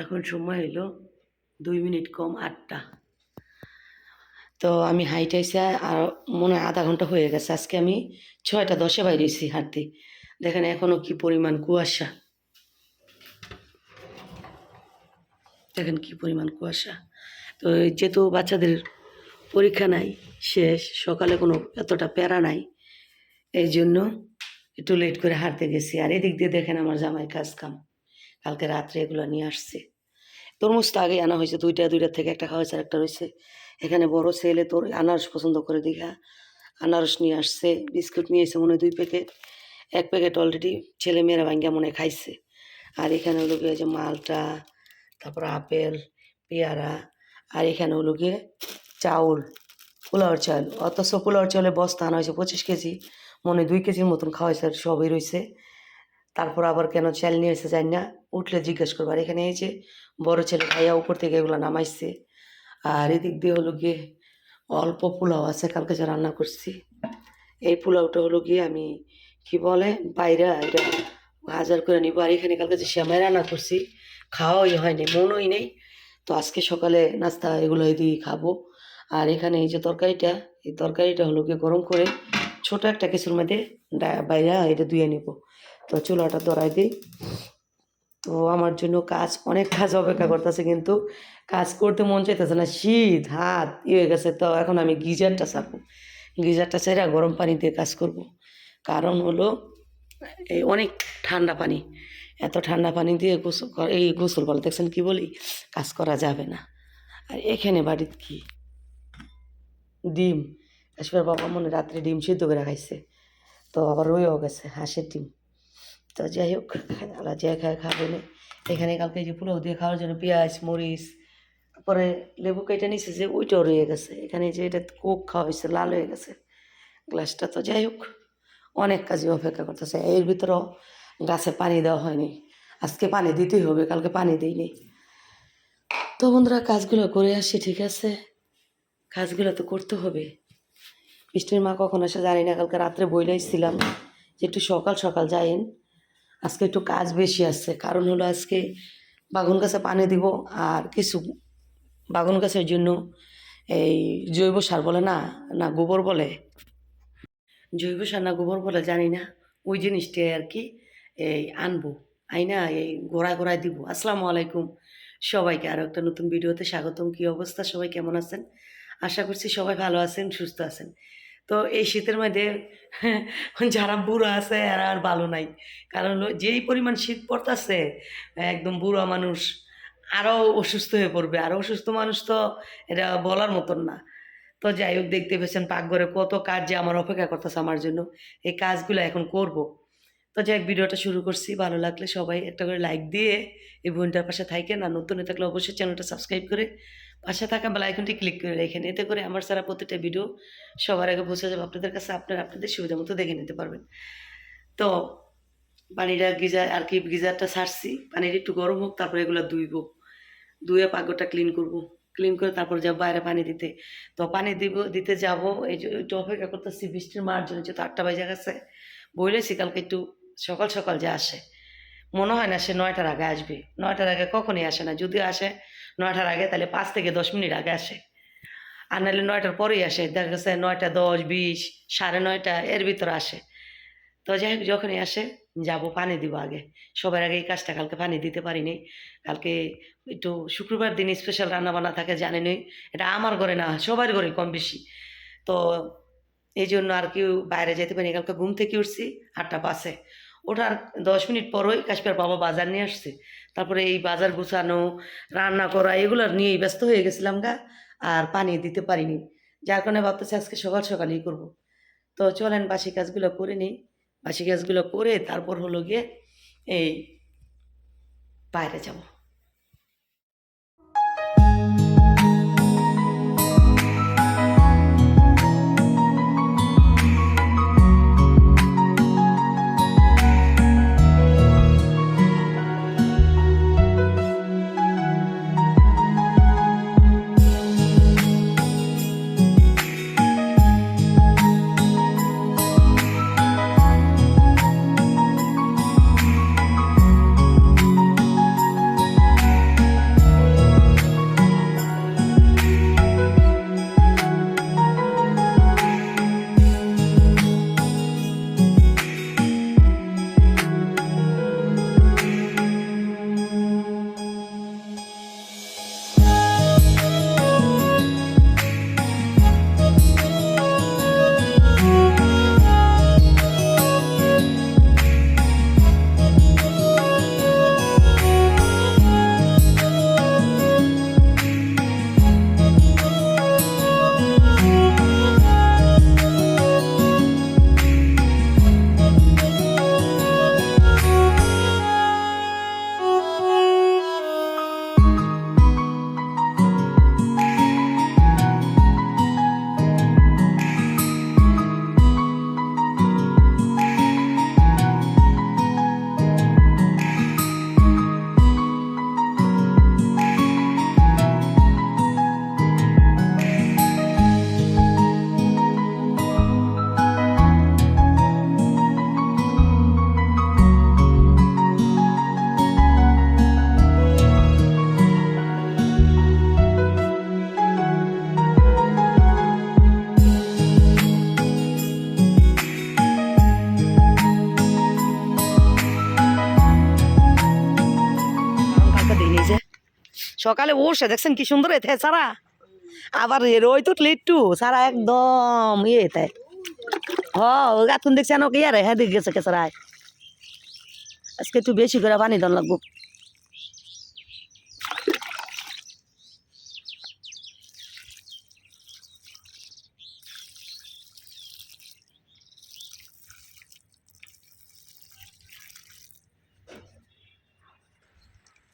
এখন সময় হলো দুই মিনিট কম আটটা। তো আমি হাইট হাইটাইছি আর মনে হয় আধা ঘণ্টা হয়ে গেছে। আজকে আমি ছয়টা দশে বাইরেছি হাঁটতে। দেখেন এখনও কি পরিমাণ কুয়াশা। দেখেন কি পরিমাণ কুয়াশা। তো যেহেতু বাচ্চাদের পরীক্ষা নাই, শেষ, সকালে কোনো এতটা প্যারা নাই, এই জন্য একটু লেট করে হাঁটতে গেছি। আর এদিক দিয়ে দেখেন আমার জামাই কাজ কাম কালকে রাত্রে এগুলো নিয়ে আসছে। তরমুজ তো আগে আনা হয়েছে, দুইটা দুইটার থেকে একটা খাওয়াইছে আর একটা রয়েছে। এখানে বড় ছেলে তোর আনারস পছন্দ করে দীঘা আনারস নিয়ে আসছে, বিস্কুট নিয়ে এসে মনে হয় দুই প্যাকেট। এক প্যাকেট অলরেডি ছেলে মেয়েরা মনে খাইছে। আর এখানে হলো গিয়ে যে মালটা, তারপর আপেল, পেয়ারা, আর এখানে হলো গিয়ে চাউল পোলাওয়ার চাউল অথচ পোলাওয়ার চাউলের বস্তা আনা হয়েছে পঁচিশ কেজি। মনে দুই কেজির মতন খাওয়াইছে আর সবই রয়েছে। তারপর আবার কেন চাল নিয়ে এসে যাই না। উঠলে জিজ্ঞেস করব, আর এখানে এই যে বড় ছেলে ভাইয়া উপর থেকে এগুলো নামাইছে, আর এদিক দিয়ে হলো গিয়ে অল্প পোলাও আছে, কালকে যে রান্না করছি। এই পোলাওটা হলো গিয়ে আমি, কি বলে, বাইরে এটা হাজার করে নিবো, আর এখানে কালকে যে শ্যামাই রান্না করছি, খাওয়াই হয়নি, মনই নেই। তো আজকে সকালে নাস্তা এগুলো দিয়ে খাব। আর এখানে এই যে তরকারিটা, এই তরকারিটা হলো গিয়ে গরম করে ছোট একটা কিছুর মধ্যে বাইরে এটা ধুয়ে নিব। তো চুলাটা ধরাই দিই। তো আমার জন্য কাজ, অনেক কাজ অপেক্ষা করতেছে কিন্তু কাজ করতে মন চাইতেছে না। শীত, হাত ইয়ে হয়ে গেছে তো এখন আমি গিজারটা ছাড়বো। গিজারটা ছেড়ে গরম পানি দিয়ে কাজ করব। কারণ হলো, এই অনেক ঠান্ডা পানি। এত ঠান্ডা পানি দিয়ে গোসল এই গোসল বলে দেখছেন কী বলি? কাজ করা যাবে না। আর এখানে বাড়িতে কি? ডিম। কাশ্মীর বাবা মনে রাত্রে ডিম সিদ্ধ করে খাইছে। তো আবার রয়েও গেছে, হাঁসের ডিম। তো যাই হোক আল্লাহ যে খায় খাবে না। এখানে কালকে যে পোলাও দিয়ে খাওয়ার জন্য পেঁয়াজ, মরিচ তারপরে লেবু কেটে নিছে যে ওইটাও রয়ে গেছে। এখানে যে এটা কোক খাওয়া হয়েছে, লাল হয়ে গেছে। গ্লাসটা তো যাই হোক, অনেক কাজে অপেক্ষা করতেছে। এর ভিতরেও গাছে পানি দেওয়া হয়নি। আজকে পানি দিতেই হবে, কালকে পানি দিইনি। তো বন্ধুরা, কাজগুলো করে আসি, ঠিক আছে? কাজগুলো তো করতে হবে। বৃষ্টির মা কখন আসে জানি না, কালকে রাত্রে বইলাইছিলাম যে একটু সকাল সকাল যাইন। আজকে একটু কাজ বেশি আছে কারণ হলো আজকে বাগুন গাছে পানি দিব আর কিছু বাগুন গাছের জন্য এই জৈব সার বলে না না গোবর বলে। জৈব সার না গোবর বলে জানি না, ওই জিনিসটাই আর কি এই আনব। আইনা এই গোড়ায় গোড়ায় দিব। আসসালামু আলাইকুম সবাইকে। আরও একটা নতুন ভিডিওতে স্বাগতম। কী অবস্থা? সবাই কেমন আছেন? আশা করছি সবাই ভালো আছেন, সুস্থ আছেন। তো এই শীতের মধ্যে যারা বুড়ো আছে, এরা আর ভালো নাই। কারণ যেই পরিমাণ শীত পড়তেছে, একদম বুড়ো মানুষ আরও অসুস্থ হয়ে পড়বে। আর অসুস্থ মানুষ তো এটা বলার মতন না। তো যাই হোক, দেখতে পেয়েছেন পাকঘরে কত কাজ যে আমার অপেক্ষা করতেছে আমার জন্য। এই কাজগুলো এখন করব। তো যাই হোক, ভিডিওটা শুরু করছি। ভালো লাগলে সবাই একটা করে লাইক দিয়ে এই বোনটার পাশে থাকেন। আর নতুন থাকলে অবশ্যই চ্যানেলটা সাবস্ক্রাইব করে পাশে থাকা বেল আইকনটি ক্লিক করে রেখেন। এতে করে আমার সারা প্রতিটা ভিডিও সবার আগে পৌঁছে যাবে। আপনাদের কাছে আপনারা আপনাদের সুবিধা মতো দেখে নিতে পারবেন। তো পানিটা গিজার আর কি গিজারটা ছাড়ছি পানিটা একটু গরম হোক, তারপরে এগুলো ধুইব। ধুয়ে পাগরটা ক্লিন করব। ক্লিন করে তারপর যাব বাইরে পানি দিতে। তো পানি দিব, দিতে যাব। এই যে একটু অপেক্ষা করতেছি, বৃষ্টির মার জন্য যেহেতু আটটা বাজে গেছে বলেছি কালকে একটু সকাল সকাল যে আসে। মনে হয় না সে নয়টার আগে আসবে। নয়টার আগে কখনই আসে না। যদি আসে নয়টার আগে, তাহলে পাঁচ থেকে দশ মিনিট আগে আসে। আর নাহলে নয়টার পরেই আসে, দেখা গেছে নয়টা দশ, বিশ, সাড়ে নয়টা, এর ভিতরে আসে। তো যাই হোক, যখনই আসে, যাব, পানি দিব আগে। সবার আগে এই কাজটা কালকে পানি দিতে পারিনি। কালকে একটু শুক্রবার দিন স্পেশাল রান্না বান্না থাকে, জানেনই। এটা আমার ঘরে না, সবার ঘরে কম বেশি। তো এই জন্য আর কেউ বাইরে যেতে পারিনি। কালকে ঘুম থেকে উঠছি, আটটা পাশে ওঠার দশ মিনিট পরই কাশ্মীর বাবা বাজার নিয়ে আসছে। তারপরে এই বাজার গুছানো, রান্না করা, এগুলো নিয়েই ব্যস্ত হয়ে গেছিলাম গা, আর পানি দিতে পারিনি। যার কারণে ভাবতেছি আজকে সকাল সকালেই করব। তো চলেন বাসি কাজগুলো করে নিই। বাসি কাজগুলো করে তারপর হলো গিয়ে এই বাইরে যাব। সকালে বসে দেখছেন কি সুন্দর এতে, সারা? আবার ওই তো লিট্টু সারা একদম ইয়ে তাই হ গাতুন ইয়ারে আনো কি আরে হ্যাঁ দিক গেছে কেসারায় আজকে একটু বেশি করে পানি দন লাগবো।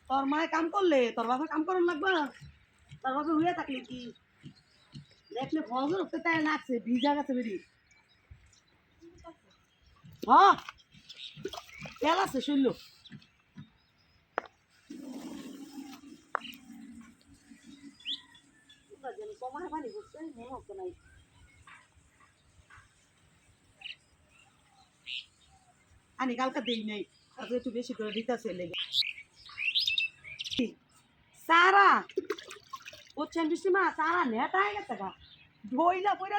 তোর মায়ে কাম করলে, তোর বাবা কাম করুন লাগবে। তোর বাবা হয়ে থাকলে কি? দেখলে ফজর উঠতে তাই লাগছে ভিজা গেছে বেরি হ্যাঁ তেল আছে, শুনল। কমায় আনি, কালকা দেই নাই একটু বেশি করে দিতেছে লেগে। সারা, বুঝছেন বৃষ্টিমা সারা নেতা হয়ে গেছে গা। ধইলা পড়া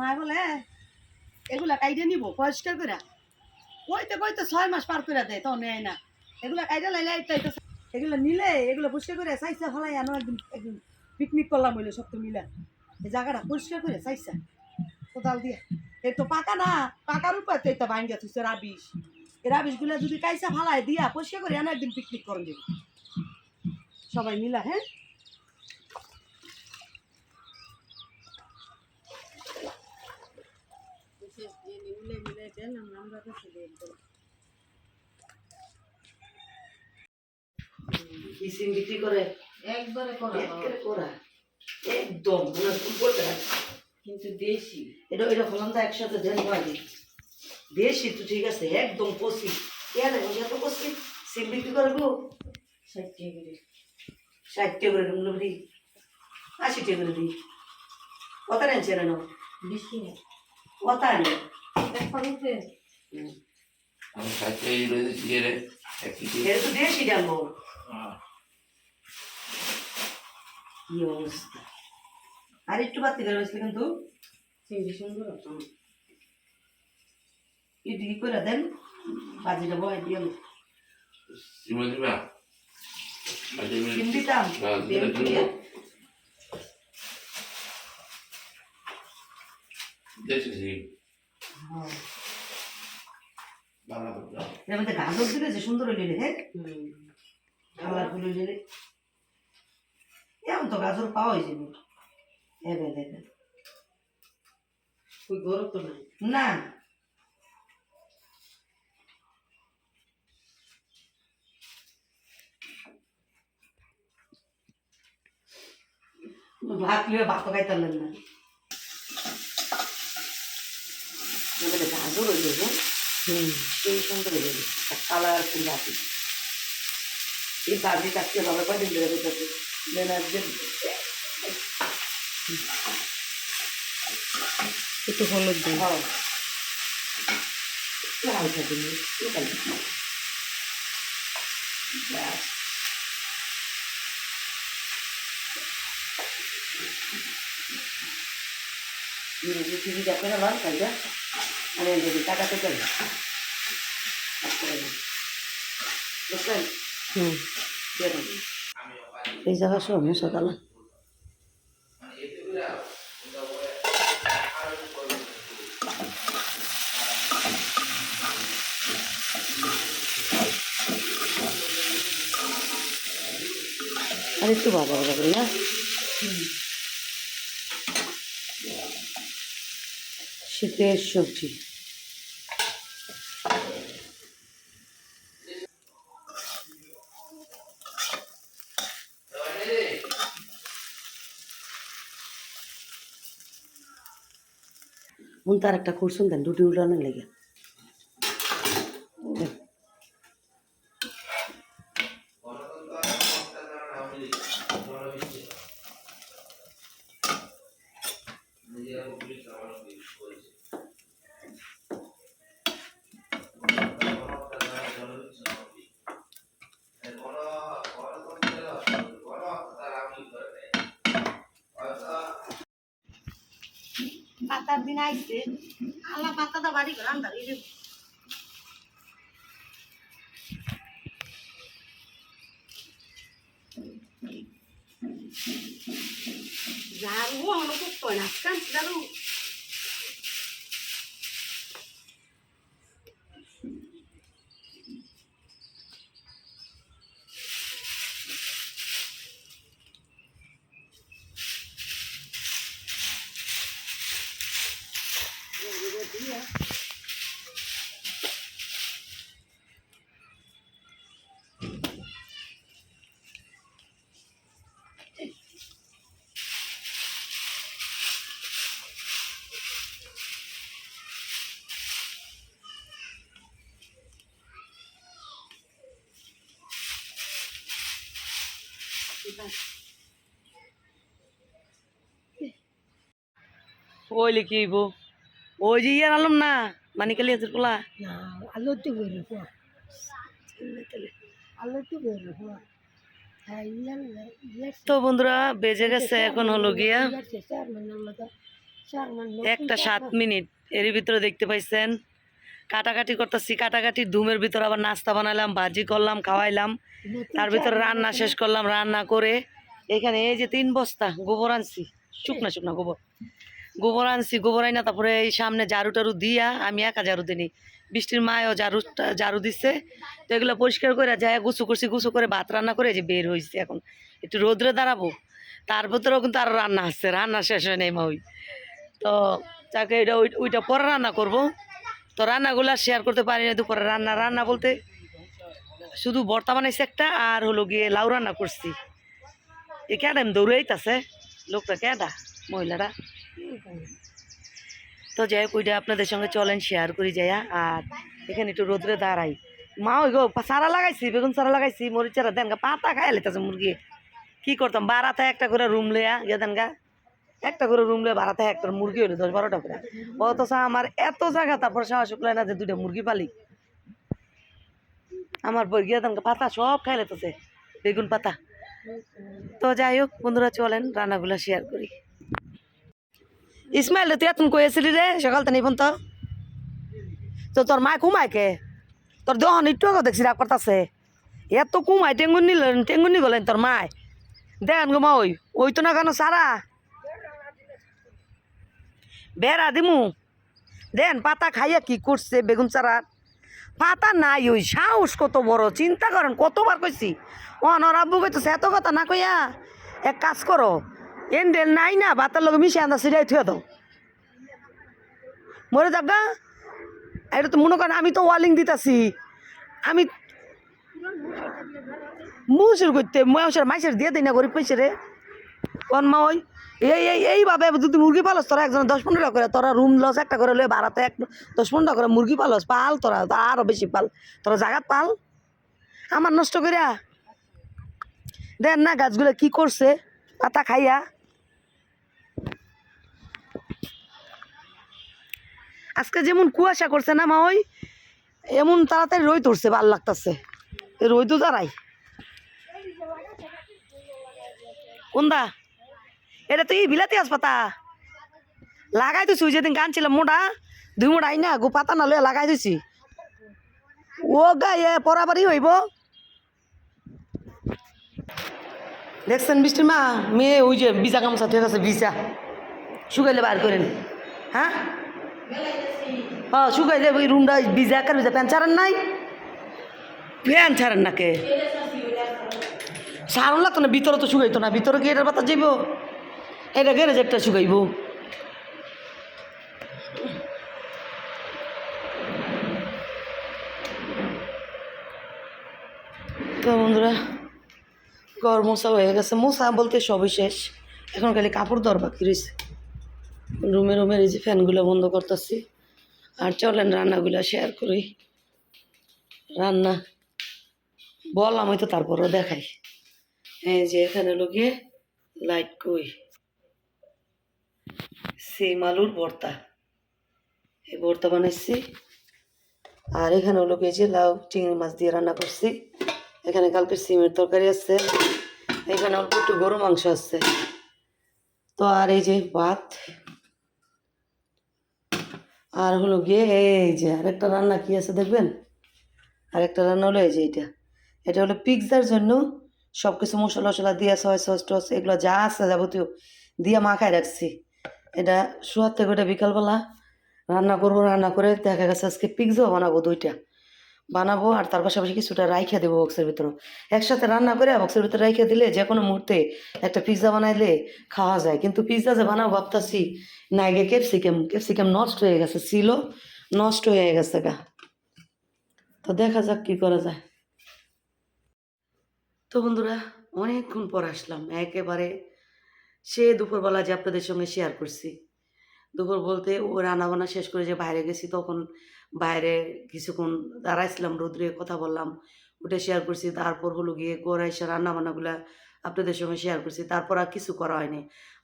মায় বলে এগুলা কাইডে নিব, পরিষ্কার করে কইতে কইতে ছয় মাস পার করে দেয় তো নেয় না। এগুলা কাইডে লাইলে এগুলো নিলে এগুলো পরিষ্কার করে চাইসা ফলাই আনো একদিন একদিন পিকনিক করলাম হইলে সব তো মিলা। এই জায়গাটা পরিষ্কার করে চাইসা কোদাল দিয়ে। এই তো পাকা না, পাকার উপর তো এটা ভাঙ্গা তুই রাবিশ। এই রাবিশগুলা যদি কাইসা ফালাই দিয়া পরিষ্কার করে আনো একদিন পিকনিক করেন যাবে সবাই মিলা হ্যাঁ? মিলে মিলে আমরা কিসিম বিক্রি করে একবারে করা একেবারে করা। একদম মানে ফুটবলটা কিন্তু দেশি। এটা এটা হলাম তো একসাথে দেন পারি দেশি তো ঠিক আছে একদম কষি কেন এত কষি সিম বিক্রি করে গো। ষাট টাকা করে। ষাট টাকা করে দিই আশি টাকা করে দিই। কত নেনছে না বেশি না। কত আনে পানিতে আমি তো দেশি জানব কি অবস্থা? আর একটু বাড়তি করে বসলে কিন্তু চিংড়ি সুন্দর এটি কি করে দেন বাজিটা বয় দিয়ে সিমা দিবা? দিতাম হ্যাঁ, দিলে এর মধ্যে গাজর যে সুন্দর হইলে হ্যাঁ? কালার ফুল হইলে রে এমন তো গাজর পাওয়াই যাবে এবে দেখে ওই গরম তো নাই? না। ভাত লিয়ে ভাত খাইতে না। এবারে গাজর হ্যাঁ হুম। সেই সুন্দর হইলে কালার ফুল আছে। এই লেনার যে একটু হলুদ দিন। হ্যাঁ। হালকা দিন টিভি দেখে না লাল খাইবা আমি যদি টাকা তো চাই বুঝলেন হুম। দেখুন এই জায়গা সব সকালে। আর একটু ভাজা ভাজা করি না শীতের সবজি। মন তার একটা করছেন দেন দুটি উলানের লেগে। আইছে আল্লাহ পাতাটা বাড়ি করে আন্দার ঝাড়ু খুব কয় না কান ঝাড়ু ওই লিখি বো ওই যে ইয়ার আলম না মানিকালি আছে পোলা। না আলোতে বেরো হওয়া আলোতে বেরো হওয়া হ্যাঁ তো বন্ধুরা বেজে গেছে এখন হলো গিয়া। মানে একটা সাত মিনিট এর ভিতরে দেখতে পাইছেন। কাটাকাটি করতেছি কাটাকাটি ধুমের ভিতরে আবার নাস্তা বানালাম ভাজি করলাম খাওয়াইলাম। তার ভিতরে রান্না শেষ করলাম রান্না করে এখানে এই যে তিন বস্তা গোবর আনছি শুকনা শুকনা গোবর। গোবর আনছি গোবর আইনা তারপরে এই সামনে ঝাড়ু টাড়ু দিয়া আমি একা ঝাড়ু দিনি। বৃষ্টির মায়ও ঝাড়ু ঝাড়ু দিচ্ছে তো এগুলো পরিষ্কার করে যায় গুছু করছি গুছু করে ভাত রান্না করে যে বের হয়েছে এখন। একটু রোদ্রে দাঁড়াবো তার ভিতরেও কিন্তু আরও রান্না আসছে রান্না শেষ হয় নাই মা ওই। তো তাকে এটা ওইটা পরে রান্না করব। তো রান্নাগুলো শেয়ার করতে পারি না দুপুরে রান্না রান্না বলতে শুধু ভর্তা বানাইছি একটা আর হলো গিয়ে লাউ রান্না করছি। এ ক্যাডাম দৌড়াইতেছে লোকটা ক্যাডা মহিলারা? তো যাই হোক, ওইটা আপনাদের সঙ্গে চলেন শেয়ার করি যাইয়া। আর এখানে একটু রোদ্রে দাঁড়াই। মা, ওই গো সারা লাগাইছি, বেগুন সারা লাগাইছি, মরিচ চারা দেন গা পাতা খাই লেতেছে মুরগি। কি করতাম? বারাতে একটা করে রুম লইয়া, গিয়ে দেন গা একটা করে রুম লইয়া বারাতে একটা মুরগি হলো দশ বারোটা করে। অথচ আমার এত জায়গা, তারপর সাহস শুকলায় না যে দুইটা মুরগি পালি। আমার বই গিয়ে দেন পাতা সব খাই লেতেছে, বেগুন পাতা। তো যাই হোক, বন্ধুরা চলেন, রান্নাগুলো শেয়ার করি। ইসমাইল, তুই এত কইছিলি রে? সকাল তো নিবন তো তো তোর মায় কুমায় কে? তোর দেহ একটু আগে দেখছি, রাগ করতেছে। এত কুমায় টেঙ্গুন নিল, টেঙ্গুন নি গলেন তোর মায়। দেখেন গো মা ওই ওই তো না কেন সারা? বেড়া দিমু। দেন পাতা খাইয়া কি করছে বেগুন চারা পাতা নাই ওই, সাহস কত বড়, চিন্তা করেন, কতবার কইছি? ও নর আব্বু কইতেছে, এত কথা না কইয়া এক কাজ করো, এন্ডেল নাই না ভাতার লগে মিশে আন্দা সিরাই থুয়ে দাও। মরে যাগা এটা তো মনে করেন, আমি তো ওয়ালিং দিতাছি। আমি মুসুর করতে মাইসের দিয়ে দিই না, গরিব পয়সা রে। কোন মা ওই? এই এই, এইভাবে যদি মুরগি পালস, তোরা একজন দশ পনেরো করে, তোরা রুম লস একটা করে লয়ে বাড়াতে এক দশ পনেরো করে মুরগি পালস, পাল তোরা আরও বেশি পাল, তোরা জাগাত পাল। আমার নষ্ট করিয়া দেন না গাছগুলো কি করছে, পাতা খাইয়া। আজকে যেমন কুয়াশা করছে না মা ওই, এমন তাড়াতাড়ি রই ধরছে ভালো লাগতেছে। রই তো দাঁড়াই কোনদা? এটা তুই বিলাতি হাসপাতা? লাগাই দিছি যেদিন গানছিলাম মোটা, দুই মোটা আই না গো পাতা না লয়ে লাগাই দিছি। ও গায়ে পরাবারই হইব। দেখছেন বৃষ্টির মা? মেয়ে ওই যে বিজা গামছা ঠিক আছে বিজা শুকাইলে বার করেন হ্যাঁ? হ্যাঁ শুকাইলে ওই রুমটা বিজা কার বিজা প্যান ছাড়েন নাই? প্যান ছাড়েন না কে সারন লাগতো না, ভিতরে তো শুকাইতো না, ভিতরে কি এটার পাতা যাইব? এটা গ্যারেজ একটা শুকাইব। তো বন্ধুরা, ঘর মশা হয়ে গেছে। মশা বলতে সবই শেষ। এখন খালি কাপড় দর বাকি রয়েছে রুমে রুমের যে ফ্যানগুলো বন্ধ করতেছি। আর চলেন রান্নাগুলো শেয়ার করি। রান্না বললাম হয়তো তারপরও দেখাই। হ্যাঁ যে এখানে লগিয়ে লাইট কই। সিম আলুর ভর্তা এই ভর্তা বানাইছি। আর এখানে হলো যে লাউ, চিংড়ি মাছ দিয়ে রান্না করছি। এখানে কালকে সিমের তরকারি আছে। এখানে অল্প একটু গরু মাংস আছে। তো আর এই যে ভাত। আর হলো গিয়ে এই যে আরেকটা রান্না কি আছে দেখবেন? আরেকটা রান্না হলো এই যে এটা এটা হলো পিৎজার জন্য সব কিছু মশলা টশলা, দিয়ে সয় সস টস, এগুলো যা আছে যাবতীয় দিয়ে মাখায় রাখছি। এটা শোয়ার থেকে ওটা বিকালবেলা, রান্না করব, রান্না করে দেখা গেছে আজকে পিৎজাও বানাবো দুইটা। বানাবো আর তার পাশাপাশি কিছুটা রাইখা দেবো বক্সের ভিতরে। একসাথে রান্না করে বক্সের ভিতরে রাইখা দিলে যে কোনো মুহূর্তে একটা পিৎজা বানাইলে খাওয়া যায়। কিন্তু পিৎজা যে বানাবো ভাবতাছি, না গে ক্যাপসিকাম ক্যাপসিকাম নষ্ট হয়ে গেছে, ছিল নষ্ট হয়ে গেছে গা। তো দেখা যাক কি করা যায়। তো বন্ধুরা, অনেকক্ষণ পর আসলাম, একেবারে সে দুপুরবেলা যে আপনাদের সঙ্গে শেয়ার করছি। দুপুর বলতে ও রান্নাবান্না শেষ করে যে বাইরে গেছি, তখন বাইরে কিছুক্ষণ দাঁড়াইছিলাম, রোদ্রে কথা বললাম। ওটা শেয়ার করছি, তারপর হলো গিয়ে গোড়া এসে রান্না বান্নাগুলা আপনাদের সঙ্গে শেয়ার করছি, তারপর আর কিছু করা হয়নি।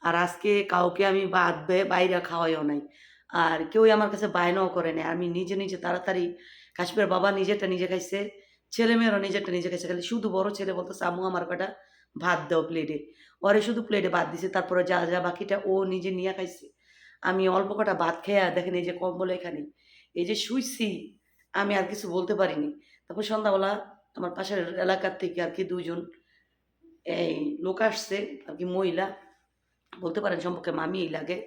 আর আজকে কাউকে আমি বাদ বাইরে খাওয়াইও নাই। আর কেউই আমার কাছে বায়নাও করে নাই। আমি নিজে নিজে তাড়াতাড়ি কাশ্মীর বাবা নিজেরটা নিজে খাইছে ছেলে মেয়েরও নিজেরটা নিজে খাইছে, খালি শুধু বড় ছেলে বলতো আম্মু, আমার কটা ভাত দাও প্লেটে ওরে শুধু প্লেটে ভাত দিছে, তারপরে যা যা বাকিটা ও নিজে নিয়ে খাইছে। আমি অল্প কটা ভাত খেয়ে, দেখেন এই যে কম্বল এখানে, এই যে শুইছি, আমি আর কিছু বলতে পারিনি। তারপর সন্ধ্যাবেলা আমার পাশের এলাকার থেকে আর কি দুজন এই লোক আসছে, আর কি মহিলা, বলতে পারেন সম্পর্কে মামি লাগে।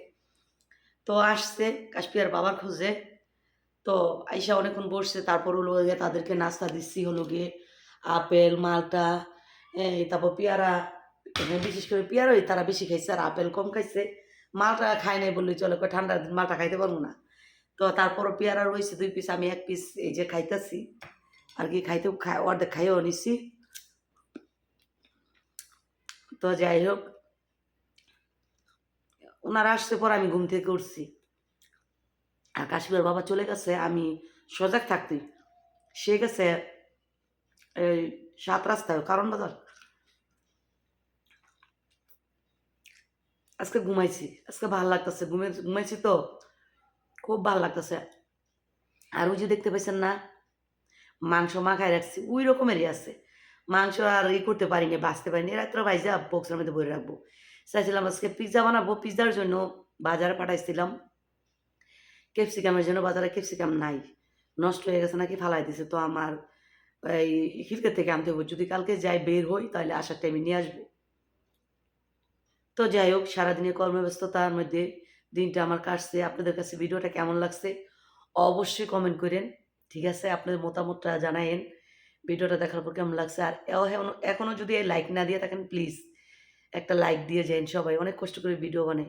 তো আসছে কাশ্মীর বাবার খোঁজে। তো আইসা অনেকক্ষণ বসছে, তারপর হলো গিয়ে তাদেরকে নাস্তা দিচ্ছি হলো গিয়ে, আপেল, মালটা এই, তারপর পেয়ারা বিশেষ করে পেয়ারাই তারা বেশি খাইছে আর আপেল কম খাইছে। মালটা খাই নাই বললেই চলে ঠান্ডার দিন মালটা খাইতে পারব না। তো তারপরও পেয়ারা রয়েছে দুই পিস আমি এক পিস এই যে খাইতেছি। আর কি খাইতেও খাই অর্ধেক খাইও নিছি। তো যাই হোক ওনারা আসছে পর আমি ঘুম থেকে উঠছি। আর কাশ্মীর বাবা চলে গেছে, আমি সজাগ থাকতে। সে গেছে এই সাত রাস্তায়, কারণ বাজার। আজকে ঘুমাইছি, আজকে ভালো লাগতেছে, ঘুমে, ঘুমাইছি তো, খুব ভালো লাগতেছে। আর ওই যে দেখতে পাইছেন না, মাংস মাখায় রাখছি, ওই রকমেরই আছে। মাংস আর ই করতে পারিনি বাঁচতে পারিনি রাত্রে ভাইজা বক্সের মধ্যে ভরে রাখব। চাইছিলাম আজকে পিৎজা বানাবো পিৎজার জন্য বাজারে পাঠাইছিলাম। ক্যাপসিকামের জন্য বাজারে ক্যাপসিকাম নাই, নষ্ট হয়ে গেছে নাকি ফালাই দিছে, তো আমার এই খিলকে থেকে আনতে হবে যদি কালকে যাই বের হই, তাহলে আসার টাইমে নিয়ে আসব। তো যাই হোক, সারাদিনের কর্মব্যস্ততার মধ্যে দিনটা আমার কাটছে। আপনাদের কাছে ভিডিওটা কেমন লাগছে অবশ্যই কমেন্ট করেন। ঠিক আছে? আপনাদের মতামতটা জানায়েন। ভিডিওটা দেখার পর কেমন লাগছে? আর এখনও যদি লাইক না দিয়ে থাকেন প্লিজ একটা লাইক দিয়ে যান সবাই। অনেক কষ্ট করে ভিডিও বানাই।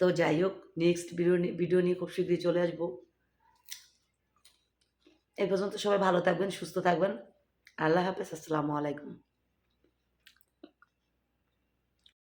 তো যাই হোক নেক্সট ভিডিও ভিডিও নিয়ে খুব শীঘ্রই চলে আসব। এ পর্যন্ত সবাই ভালো থাকবেন, সুস্থ থাকবেন। আল্লাহ হাফেজ, আসসালামু আলাইকুম।